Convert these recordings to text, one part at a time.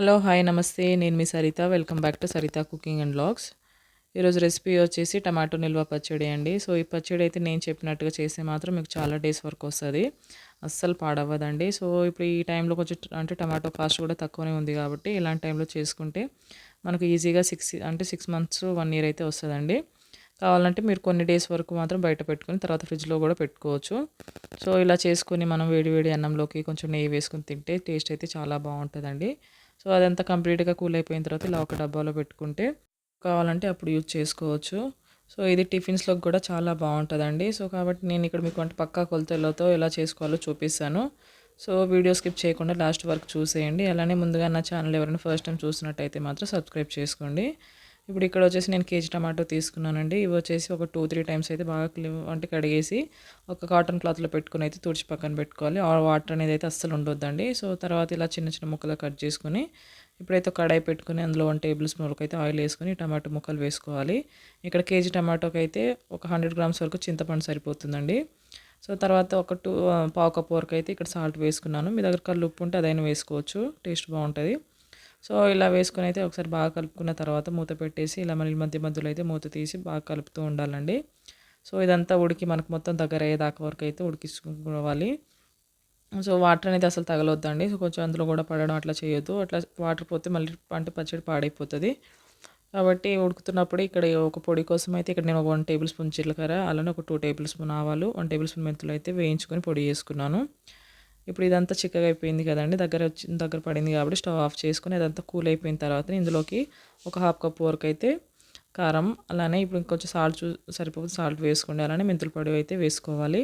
Hello hi namaste. నేను మీ Saritha. Welcome back to Saritha cooking and blogs ఈరోజు recipe వచ్చేసి tomato నిల్వ పచ్చడి అండి. సో ఈ పచ్చడి అయితే నేను చెప్పినట్టుగా చేస్తే మాత్రం మీకు చాలా డేస్ వరకు వస్తుంది. అస్సలు పాడవ్వదండి. సో ఇప్పుడు ఈ టైంలో కొంచెం అంటే టమాటో కాస్ట్ కూడా తక్కువనే ఉంది కాబట్టి ఇలాంటి టైంలో చేసుకుంటే మనకు ఈజీగా సిక్స్ అంటే సిక్స్ మంత్స్ వన్ ఇయర్ అయితే వస్తుందండి. కావాలంటే మీరు కొన్ని డేస్ వరకు మాత్రం బయట పెట్టుకుని తర్వాత ఫ్రిడ్జ్లో కూడా పెట్టుకోవచ్చు. సో ఇలా చేసుకుని మనం వేడి వేడి అన్నంలోకి కొంచెం నెయ్యి వేసుకుని తింటే టేస్ట్ అయితే చాలా బాగుంటుందండి. సో అదంతా కంప్లీట్గా కూల్ అయిపోయిన తర్వాత ఇలా ఒక డబ్బాలో పెట్టుకుంటే కావాలంటే అప్పుడు యూజ్ చేసుకోవచ్చు. సో ఇది టిఫిన్స్లోకి కూడా చాలా బాగుంటుందండి. సో కాబట్టి నేను ఇక్కడ మీకు అంటే పక్కా కొలతలతో ఎలా చేసుకోవాలో చూపిస్తాను. సో వీడియో స్కిప్ చేయకుండా లాస్ట్ వరకు చూసేయండి. అలానే ముందుగా నా ఛానల్ ఎవరైనా ఫస్ట్ టైం చూసినట్టయితే మాత్రం సబ్స్క్రైబ్ చేసుకోండి. ఇప్పుడు ఇక్కడ వచ్చేసి నేను కేజీ టమాటో తీసుకున్నానండి. ఇవి వచ్చేసి ఒక టూ త్రీ టైమ్స్ అయితే బాగా అంటే కడిగేసి ఒక కాటన్ క్లాత్లో పెట్టుకుని అయితే తుడిచి పక్కన పెట్టుకోవాలి. ఆ వాటర్ అనేది అయితే అస్సలు ఉండొద్దండి. సో తర్వాత ఇలా చిన్న చిన్న ముక్కలు కట్ చేసుకుని ఇప్పుడైతే కడాయి పెట్టుకుని అందులో వన్ టేబుల్ స్పూన్ వరకు అయితే ఆయిల్ వేసుకొని టమాటో ముక్కలు వేసుకోవాలి. ఇక్కడ కేజీ టమాటోకి అయితే ఒక హండ్రెడ్ గ్రామ్స్ వరకు చింతపండు సరిపోతుందండి. సో తర్వాత ఒక టూ పావు కప్పు వరకు అయితే ఇక్కడ సాల్ట్ వేసుకున్నాను. మీ దగ్గర కళ్ళు ఉప్పు ఉంటే అదైనా వేసుకోవచ్చు. టేస్ట్ బాగుంటుంది. సో ఇలా వేసుకొని అయితే ఒకసారి బాగా కలుపుకున్న తర్వాత మూత పెట్టేసి ఇలా మళ్ళీ మధ్య మధ్యలో అయితే మూత తీసి బాగా కలుపుతూ ఉండాలండి. సో ఇదంతా ఉడికి మనకు మొత్తం దగ్గర అయ్యేదాకా వరకు అయితే ఉడికించుకోవాలి. సో వాటర్ అనేది అసలు తగలొద్దండి. సో కొంచెం అందులో కూడా పడడం అట్లా చేయొద్దు. అట్లా వాటర్ పోతే మళ్ళీ పంట పచ్చడి పాడైపోతుంది. కాబట్టి ఉడుకుతున్నప్పుడు ఇక్కడ ఒక పొడి కోసం అయితే ఇక్కడ నేను ఒక వన్ టేబుల్ స్పూన్ జీలకర్ర అలానే ఒక టూ టేబుల్ స్పూన్ ఆవాలు వన్ టేబుల్ స్పూన్ మెంతులు అయితే వేయించుకొని పొడి చేసుకున్నాను. ఇప్పుడు ఇదంతా చిక్కగా అయిపోయింది కదండి. దగ్గర వచ్చి దగ్గర పడింది కాబట్టి స్టవ్ ఆఫ్ చేసుకుని అదంతా కూల్ అయిపోయిన తర్వాత ఇందులోకి ఒక హాఫ్ కప్ వరకు అయితే కారం అలానే ఇప్పుడు ఇంకొంచెం సాల్ట్ చూ సరిపోతే సాల్ట్ వేసుకోండి. అలానే మెంతుల పొడి అయితే వేసుకోవాలి.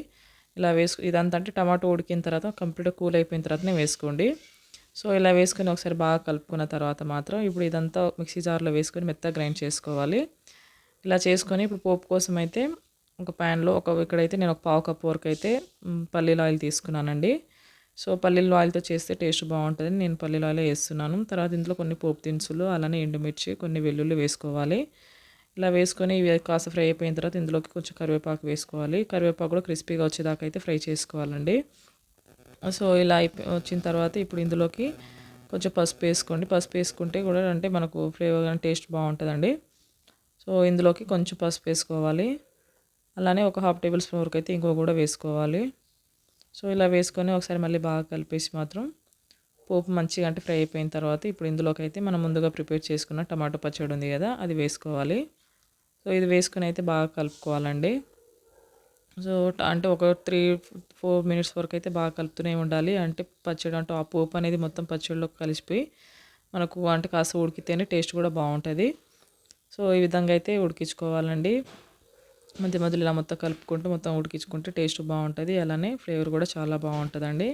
ఇలా వేసుకు ఇదంతా అంటే టమాటో ఉడికిన తర్వాత కంప్లీట్గా కూల్ అయిపోయిన తర్వాతనే వేసుకోండి. సో ఇలా వేసుకొని ఒకసారి బాగా కలుపుకున్న తర్వాత మాత్రం ఇప్పుడు ఇదంతా మిక్సీ జార్లో వేసుకొని మెత్తగా గ్రైండ్ చేసుకోవాలి. ఇలా చేసుకొని ఇప్పుడు పోపు కోసం అయితే ఒక ప్యాన్లో ఒక ఇక్కడైతే నేను ఒక పావు కప్ వరకు అయితే పల్లీల ఆయిల్ తీసుకున్నానండి. సో పల్లీల ఆయిల్తో చేస్తే టేస్ట్ బాగుంటుంది. నేను పల్లీల ఆయిల్ వేస్తున్నాను. తర్వాత ఇందులో కొన్ని పోపు దినుసులు అలానే ఎండుమిర్చి కొన్ని వెల్లుల్లి వేసుకోవాలి. ఇలా వేసుకొని ఇవి కాస్త ఫ్రై అయిపోయిన తర్వాత ఇందులోకి కొంచెం కరివేపాకు వేసుకోవాలి. కరివేపాకు కూడా క్రిస్పీగా వచ్చేదాకా అయితే ఫ్రై చేసుకోవాలండి. సో ఇలా వచ్చిన తర్వాత ఇప్పుడు ఇందులోకి కొంచెం పసుపు వేసుకోండి. పసుపు వేసుకుంటే కూడా అంటే మనకు ఫ్లేవర్ కానీ టేస్ట్ బాగుంటుందండి. సో ఇందులోకి కొంచెం పసుపు వేసుకోవాలి. అలానే ఒక హాఫ్ టేబుల్ స్పూన్ వరకు అయితే ఇంకో కూడా వేసుకోవాలి. సో ఇలా వేసుకొని ఒకసారి మళ్ళీ బాగా కలిపేసి మాత్రం పోపు మంచిగా అంటే ఫ్రై అయిపోయిన తర్వాత ఇప్పుడు ఇందులోకి అయితే మనం ముందుగా ప్రిపేర్ చేసుకున్న టమాటో పచ్చడి ఉంది కదా అది వేసుకోవాలి. సో ఇది వేసుకొని అయితే బాగా కలుపుకోవాలండి. సో అంటే ఒక త్రీ ఫోర్ మినిట్స్ వరకు అయితే బాగా కలుపుతూనే ఉండాలి. అంటే పచ్చడి అంటే ఆ పోపు అనేది మొత్తం పచ్చడిలో కలిసిపోయి మనకు అంటే కాస్త ఉడికితేనే టేస్ట్ కూడా బాగుంటుంది. సో ఈ విధంగా అయితే ఉడికించుకోవాలండి. మధ్య మధ్యలో ఇలా మొత్తం కలుపుకుంటూ మొత్తం ఉడికించుకుంటే టేస్ట్ బాగుంటుంది. అలానే ఫ్లేవర్ కూడా చాలా బాగుంటుందండి.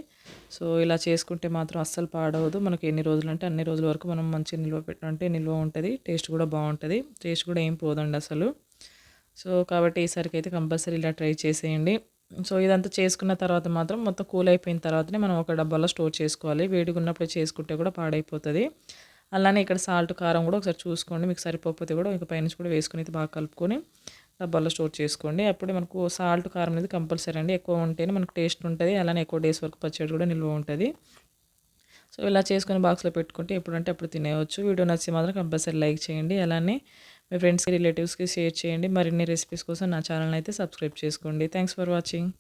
సో ఇలా చేసుకుంటే మాత్రం అస్సలు పాడవదు. మనకి ఎన్ని రోజులు అంటే అన్ని రోజుల వరకు మనం మంచిగా నిల్వ పెట్టాలంటే నిల్వ ఉంటుంది. టేస్ట్ కూడా బాగుంటుంది. టేస్ట్ కూడా ఏం పోదండి అసలు. సో కాబట్టి ఈసారికి అయితే కంపల్సరీ ఇలా ట్రై చేసేయండి. సో ఇదంతా చేసుకున్న తర్వాత మాత్రం మొత్తం కూల్ అయిపోయిన తర్వాతనే మనం ఒక డబ్బాలో స్టోర్ చేసుకోవాలి. వేడిగా ఉన్నప్పుడు చేసుకుంటే కూడా పాడైపోతుంది. అలానే ఇక్కడ సాల్ట్ కారం కూడా ఒకసారి చూసుకోండి. మీకు సరిపోతే కూడా ఇంకా పైనుంచి కూడా వేసుకుని అయితే బాగా కలుపుకొని డబ్బాలో స్టోర్ చేసుకోండి. అప్పుడే మనకు సాల్ట్ కారం అనేది కంపల్సరీ అండి. ఎక్కువ ఉంటేనే మనకు టేస్ట్ ఉంటుంది. అలానే ఎక్కువ డేస్ వరకు పచ్చడి కూడా నిల్వ ఉంటుంది. సో ఇలా చేసుకొని బాక్స్లో పెట్టుకుంటే ఎప్పుడంటే అప్పుడు తినేయవచ్చు వీడియో నచ్చి మాత్రం కంపల్సరీ లైక్ చేయండి. అలానే మీ ఫ్రెండ్స్కి రిలేటివ్స్కి షేర్ చేయండి. మరిన్ని రెసిపీస్ కోసం నా ఛానల్ అయితే సబ్స్క్రైబ్ చేసుకోండి. Thanks for watching.